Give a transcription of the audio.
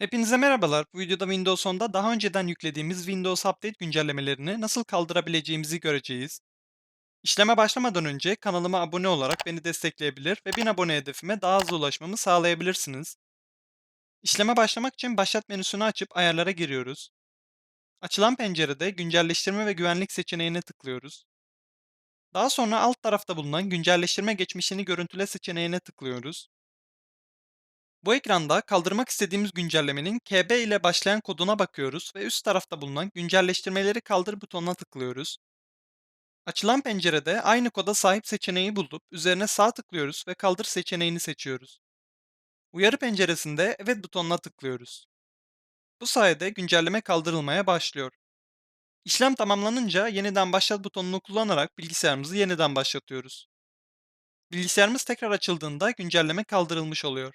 Hepinize merhabalar. Bu videoda Windows 10'da daha önceden yüklediğimiz Windows Update güncellemelerini nasıl kaldırabileceğimizi göreceğiz. İşleme başlamadan önce kanalıma abone olarak beni destekleyebilir ve 1000 abone hedefime daha hızlı ulaşmamı sağlayabilirsiniz. İşleme başlamak için Başlat menüsünü açıp ayarlara giriyoruz. Açılan pencerede Güncelleştirme ve Güvenlik seçeneğine tıklıyoruz. Daha sonra alt tarafta bulunan Güncelleştirme geçmişini görüntüle seçeneğine tıklıyoruz. Bu ekranda kaldırmak istediğimiz güncellemenin KB ile başlayan koduna bakıyoruz ve üst tarafta bulunan güncelleştirmeleri kaldır butonuna tıklıyoruz. Açılan pencerede aynı koda sahip seçeneği bulup üzerine sağ tıklıyoruz ve kaldır seçeneğini seçiyoruz. Uyarı penceresinde evet butonuna tıklıyoruz. Bu sayede güncelleme kaldırılmaya başlıyor. İşlem tamamlanınca yeniden başlat butonunu kullanarak bilgisayarımızı yeniden başlatıyoruz. Bilgisayarımız tekrar açıldığında güncelleme kaldırılmış oluyor.